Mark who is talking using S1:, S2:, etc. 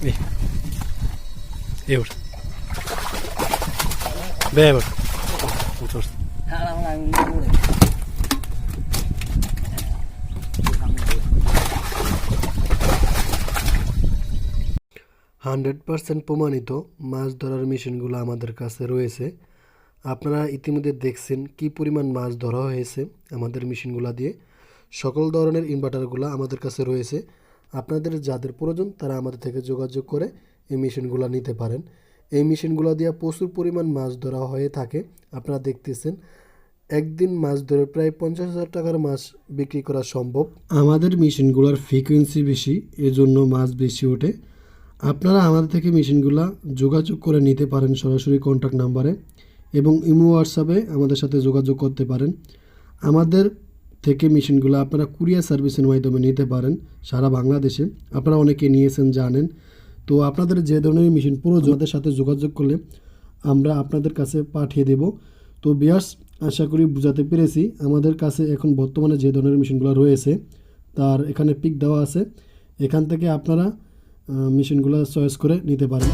S1: Hundred percent প্রমাণিত মাছ ধরার মেশিনগুলো আমাদের কাছে রয়েছে। আপনারা ইতিমধ্যে দেখছেন কি পরিমাণ মাছ ধরা হয়েছে আমাদের মেশিনগুলো দিয়ে। সকল ধরনের ইনভার্টারগুলো আমাদের কাছে রয়েছে। আপনাদের যাদের প্রয়োজন তারা আমাদের থেকে যোগাযোগ করে এই মেশিনগুলো নিতে পারেন। এই মেশিনগুলো দিয়ে প্রচুর পরিমাণ মাছ ধরা হয়ে থাকে। আপনারা দেখতেছেন, একদিন মাছ ধরে প্রায় পঞ্চাশ হাজার টাকার মাছ বিক্রি করা সম্ভব। আমাদের মেশিনগুলোর ফ্রিকোয়েন্সি বেশি, এজন্য মাছ বেশি ওঠে। আপনারা আমাদের থেকে মেশিনগুলো যোগাযোগ করে নিতে পারেন সরাসরি কন্ট্যাক্ট নাম্বারে এবং ইমো হোয়াটসঅ্যাপে আমাদের সাথে যোগাযোগ করতে পারেন। আমাদের থেকে মেশিনগুলো আপনারা কুরিয়ার সার্ভিসের মাধ্যমে নিতে পারেন সারা বাংলাদেশে। আপনারা অনেকে নিয়েছেন, জানেন। তো আপনাদের যে ধরনের মেশিন প্রয়োজন, আমাদের সাথে যোগাযোগ করলে আমরা আপনাদের কাছে পাঠিয়ে দেব। তো বিয়ার্স, আশা করি বুঝাতে পেরেছি, আমাদের কাছে এখন বর্তমানে যে ধরনের মেশিনগুলো রয়েছে, তার এখানে পিক দেওয়া আছে। এখান থেকে আপনারা মেশিনগুলো চয়েস করে নিতে পারেন।